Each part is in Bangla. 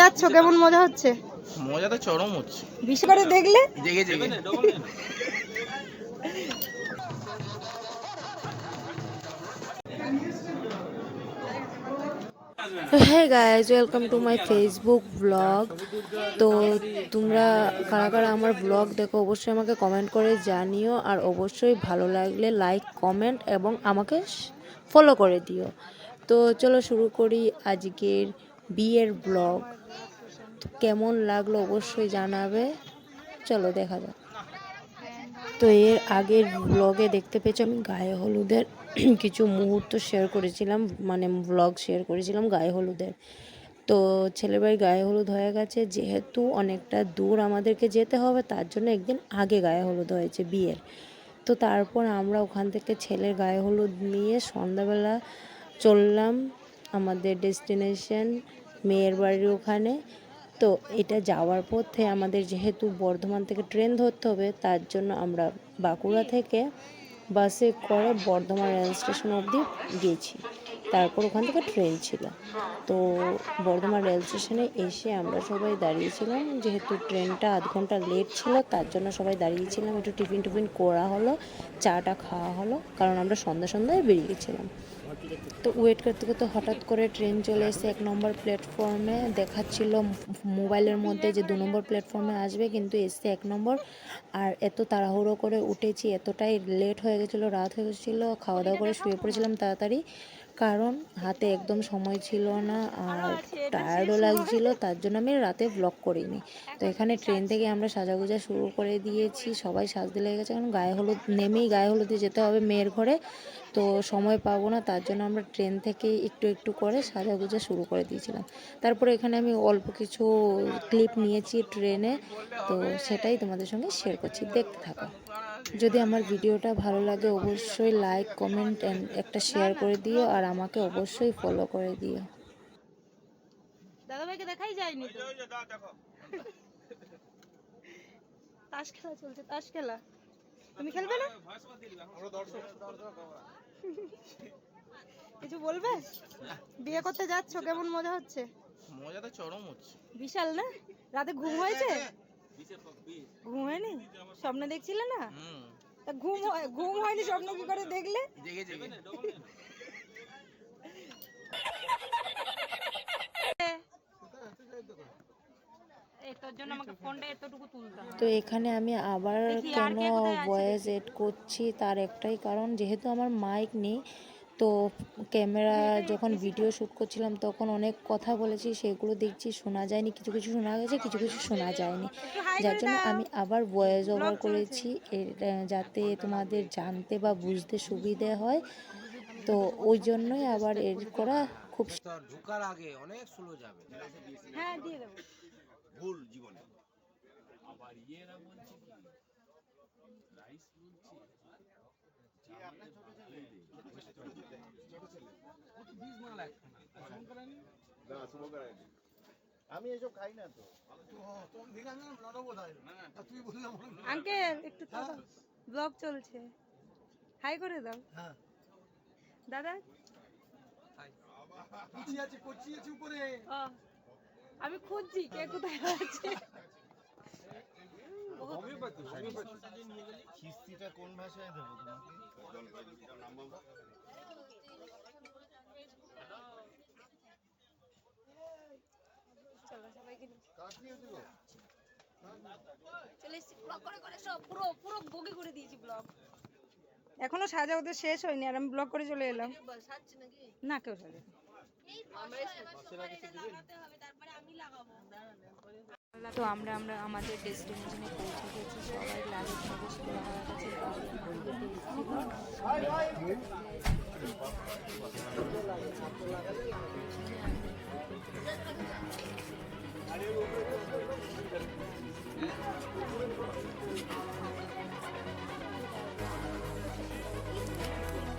যাচ্ছ? কেমন মজা হচ্ছে? মজা তো চরম হচ্ছে। বিশেষ করে দেখলে? জেগে জেগে হ্যাঁ guys welcome to my Facebook blog তো তোমরা কারা কারা আমার ব্লগ দেখো অবশ্যই আমাকে কমেন্ট করে জানিও। আর অবশ্যই ভালো লাগলে লাইক কমেন্ট এবং আমাকে ফলো করে দিও। তো চলো শুরু করি আজকের বিয়ের ব্লগ কেমন লাগল অবশ্যই জানাবে। চলো দেখা যাক। তো এর আগের ব্লগে দেখতে পেয়েছি আমি গায়ে হলুদের কিছু মুহূর্ত শেয়ার করেছিলাম মানে ব্লগ শেয়ার করেছিলাম গায়ে হলুদের। তো ছেলের বাড়ি গায়ে হলুদ হয়ে গেছে, যেহেতু অনেকটা দূর আমাদেরকে যেতে হবে, তার জন্য একদিন আগে গায়ে হলুদ হয়েছে বিয়ের। তো তারপর আমরা ওখান থেকে ছেলের গায়ে হলুদ নিয়ে সন্ধ্যাবেলা চললাম আমাদের ডেস্টিনেশন মেয়ের বাড়ির ওখানে। তো এটা যাওয়ার পথে আমাদের যেহেতু বর্ধমান থেকে ট্রেন ধরতে হবে, তার জন্য আমরা বাঁকুড়া থেকে বাসে করে বর্ধমান রেল স্টেশন অবধি গিয়েছি তারপর ওখান থেকে ট্রেন ছিল। তো বর্ধমান রেল স্টেশনে এসে আমরা সবাই দাঁড়িয়েছিলাম। যেহেতু ট্রেনটা আধ ঘণ্টা লেট ছিল, তার জন্য সবাই দাঁড়িয়েছিলাম। একটু টিফিন টিফিন করা হলো, চাটা খাওয়া হলো, কারণ আমরা সন্ধ্যা সন্ধ্যায় বেরিয়ে গেছিলাম। তো ওয়েট করতে করতে হঠাৎ করে ট্রেন চলে এসে এক নম্বর প্ল্যাটফর্মে দেখাচ্ছিল মোবাইলের মধ্যে যে দু নম্বর প্ল্যাটফর্মে আসবে, কিন্তু এসছে এক নম্বর আর এত তাড়াহুড়ো করে উঠেছি, এতটাই লেট হয়ে গেছিল, রাত হয়ে গেছিল খাওয়া দাওয়া করে শুয়ে পড়েছিলাম তাড়াতাড়ি। কারণ হাতে একদম সময় ছিল না আর টায়ার্ডও লাগছিল তার জন্য আমি রাতে ব্লগ করিনি। তো এখানে ট্রেন থেকে আমরা সাজাগুজা শুরু করে দিয়েছি সবাই সাজতে লেগে গেছে কারণ গায়ে হলুদ নেমেই গায়ে হলুদে যেতে হবে মেয়ের ঘরে। তো সময় পাবো না তার জন্য আমরা ট্রেন থেকে একটু একটু করে সাজাগুজা শুরু করে দিয়েছিলাম। তারপরে এখানে আমি অল্প কিছু ক্লিপ নিয়েছি ট্রেনে তো সেটাই তোমাদের সঙ্গে শেয়ার করছি। দেখতে থাকো। যদি আমার ভিডিওটা ভালো লাগে অবশ্যই লাইক কমেন্ট অ্যান্ড একটা শেয়ার করে দিও আর আমাকে অবশ্যই ফলো করে দিও। দাদা ভাইকে দেখাই যায়নি তাস খেলা চলছে তাস খেলা। তুমি খেলবে না? কিছু বলবে? বিয়ে করতে যাচ্ছ কেমন মজা হচ্ছে? মজা তো চরম হচ্ছে। বিশাল না? রাতে ঘুম হয়েছে? ঘুম হয়নি? স্বপ্ন দেখছিলে না? তা ঘুম ঘুম হয়নি স্বপ্ন কি করে দেখলে? জেগে জেগে এই তোর জন্য আমাকে ফোনটা এতটুকু তুলতে হবে। তো এখানে আমি আবার কেন ভয়েস এড করছি তার একটাই কারণ যেহেতু আমার মাইক নেই তো ক্যামেরা যখন ভিডিও শ্যুট করছিলাম তখন অনেক কথা বলেছি সেগুলো দেখছি শোনা যায়নি কিছু কিছু শোনা গেছে কিছু কিছু শোনা যায়নি। যার জন্য আমি আবার ভয়েস ওভার করেছি যাতে তোমাদের জানতে বা বুঝতে সুবিধে হয়। তো ওই জন্যই আবার এর করা খুব ঢুকার আগে অনেক স্লো যাবে। হ্যাঁ দিয়ে দেবো। ভুল জীবনে। আমি এসব খাই না তো আঙ্কেল একটু ব্লগ চলছে। হাই করে দাও। দাদা? আমি খুঁজছি কে কোথায় আছে। কিস্তিটা কোন ভাষায় দেবো তোমাকে? চলো সবাইকে নিয়ে। কাটিয়ে দেবো চলে এসেছি। ব্লগ করে করে সব পুরো পুরো বগি করে দিয়েছি ব্লগ এখনও সাজা ওদের শেষ হয়নি আর আমি ব্লগ করে চলে এলাম। না কেউ সাজে তো আমরা আমরা আমাদের ডেস্টিনেশনে পৌঁছে গেছি। সবাই লাগে ফাগেজ করে আমার কাছে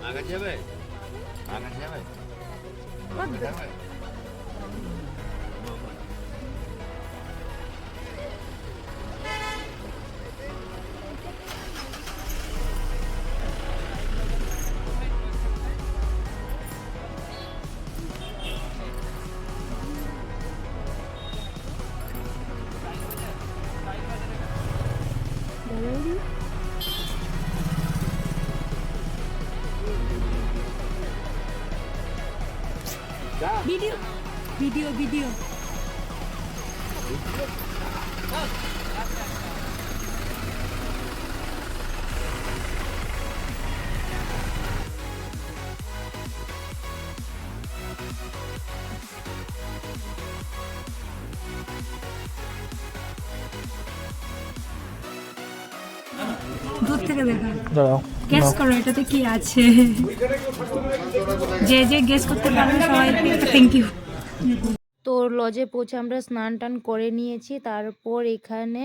আগে যাবে? আগে যাবে? ভিডিও ভিডিও ভিডিও দূর থেকে দেখা গেস করো এটাতে কি আছে? যে যে গেস করতে পারবে সবাইকে থ্যাংক ইউ তো লজে পৌঁছে আমরা স্নান টান করে নিয়েছি তারপর এখানে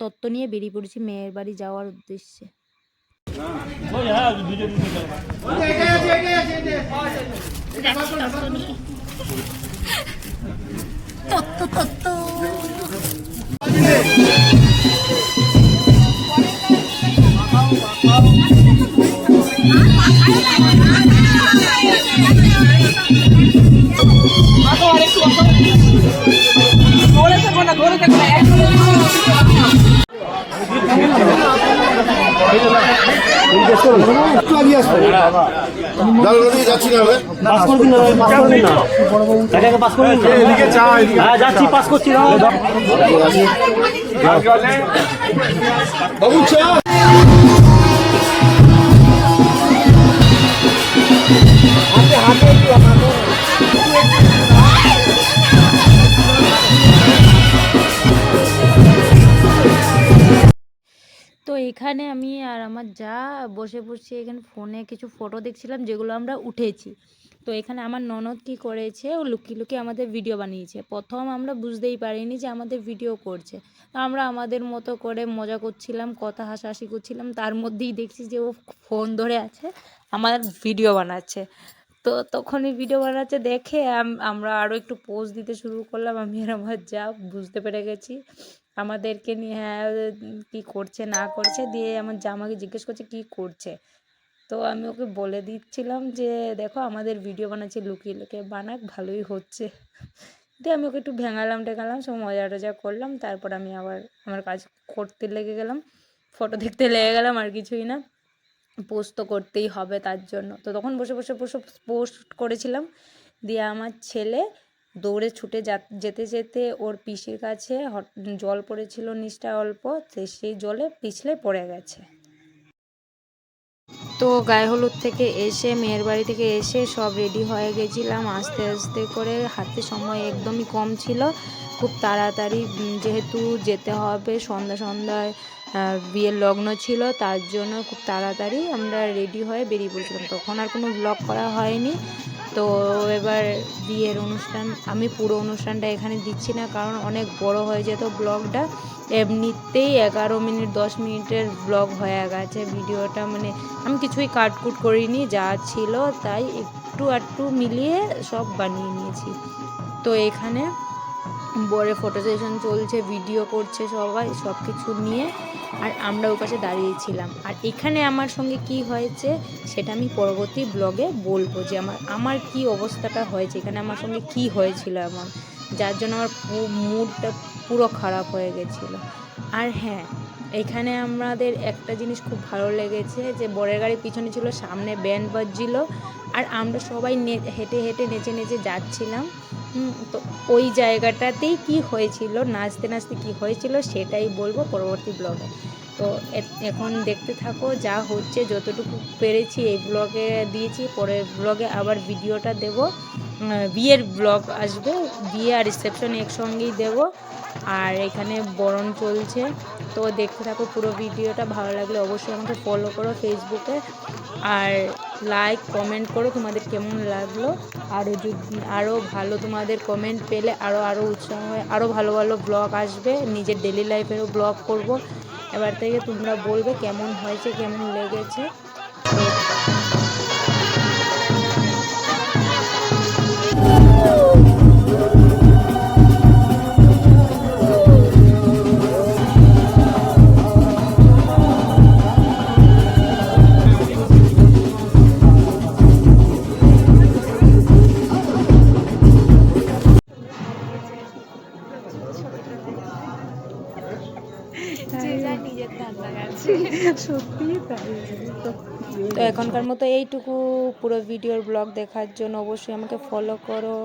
তত্ত্ব নিয়ে বেরিয়ে পড়েছি মেয়ের বাড়ি যাওয়ার উদ্দেশ্যে। যাচ্ছি না যাচ্ছি পাস করছি না বাবু চা তো এখানে আমি আর আমার যা বসে বসে এখানে ফোনে কিছু ফটো দেখছিলাম, যেগুলো আমরা উঠেছি। তো এখানে আমার ননদ কি করেছে, ও লুকিয়ে লুকিয়ে আমাদের ভিডিও বানিয়েছে। প্রথম আমরা বুঝতেই পারিনি যে আমাদের ভিডিও করছে। তো আমরা আমাদের মতো করে মজা করছিলাম, কথা হাসাহাসি করছিলাম, তার মধ্যেই দেখছি যে ও ফোন ধরে আছে আমার ভিডিও বানাচ্ছে। তো তখনই ভিডিও বানাচ্ছে, দেখে আমরা আরও একটু পোজ দিতে শুরু করলাম, আমি আর আমার যা বুঝতে পেরে গেছি। আমাদেরকে নিয়ে হ্যাঁ কী করছে, না করছে, দিয়ে আমার জামাকে জিজ্ঞেস করছে, কী করছে? তো আমি ওকে বলে দিচ্ছিলাম যে, দেখো, আমাদের ভিডিও বানাচ্ছে, লুকিয়ে লুকিয়ে বানাক, ভালোই হচ্ছে। দিয়ে আমি ওকে একটু ভেঙালাম, টেঙালাম, সব মজা টজা করলাম, তারপর আমি আবার আমার কাজ করতে লেগে গেলাম। ফটো দেখতে লেগে গেলাম, আর কিছুই না। পোস্ট তো করতেই হবে তার জন্য। তো তখন বসে বসে বসে পোস্ট করেছিলাম। দিয়ে আমার ছেলে দৌড়ে ছুটে যেতে যেতে ওর পিসির কাছে জল পড়েছিল নিচটা অল্প সেই জলে পিছলে পড়ে গেছে। তো গায়ে হলুদ থেকে এসে, মেয়ের বাড়ি থেকে এসে সব রেডি হয়ে গেছিলাম। আস্তে আস্তে করে হাতে সময় একদমই কম ছিল। খুব তাড়াতাড়ি যেহেতু যেতে হবে সন্ধ্যা, সন্ধ্যায় বিয়ের লগ্ন ছিল, তার জন্য খুব তাড়াতাড়ি আমরা রেডি হয়ে বেরিয়ে পড়েছিলাম। তখন আর কোনো ব্লগ করা হয়নি। তো এবার বিয়ের অনুষ্ঠান, আমি পুরো অনুষ্ঠানটা এখানে দিচ্ছি না, কারণ অনেক বড় হয়ে যেত ব্লগটা এমনিতেই এগারো মিনিট, দশ মিনিটের ব্লগ হয়ে গেছে ভিডিওটা। মানে আমি কিছুই কাটকুট করিনি, যা ছিল, তাই একটু একটু মিলিয়ে সব বানিয়ে নিয়েছি। তো এখানে বরে ফটো সেশন চলছে ভিডিও করছে সবাই সব কিছু নিয়ে। আর আমরা ওই পাশে দাঁড়িয়েছিলাম আর এখানে আমার সঙ্গে কি হয়েছে, সেটা আমি পরবর্তী ব্লগে বলব যে আমার আমার কি অবস্থাটা হয়েছে, এখানে আমার সঙ্গে কি হয়েছিল এমন। যার জন্য আমার মুডটা পুরো খারাপ হয়ে গেছিল। আর হ্যাঁ এখানে আমাদের একটা জিনিস খুব ভালো লেগেছে যে বরের গাড়ির পিছনে ছিল, সামনে ব্যান্ড বাজছিল। আর আমরা সবাই হেঁটে হেঁটে নেচে নেচে যাচ্ছিলাম। তো ওই জায়গাটাতেই কি হয়েছিল, নাচতে নাচতে কি হয়েছিল সেটাই বলব পরবর্তী ব্লগে তো এখন দেখতে থাকো যা হচ্ছে, যতটুকু পেরেছি এই ব্লগে দিয়েছি পরের ব্লগে আবার ভিডিওটা দেব। বিয়ের ব্লগ আসবে, বিয়ে আর রিসেপশন একসঙ্গেই দেব। আর এখানে বরণ চলছে। তো দেখতে থাকো পুরো ভিডিওটা, ভালো লাগলে অবশ্যই আমাকে ফলো করো ফেসবুকে আর লাইক কমেন্ট করো তোমাদের কেমন লাগল। আরও যদি আরও ভালো তোমাদের কমেন্ট পেলে আরও আরও উৎসাহ হয় আরও ভালো ভালো ব্লগ আসবে। নিজের ডেলি লাইফেরও ব্লগ করব। এবার থেকে তোমরা বলবে কেমন হয়েছে, কেমন লেগেছে। তো এখনকার মতো এইটুকু পুরো ভিডিওর ব্লগ দেখার জন্য অবশ্যই আমাকে ফলো করো।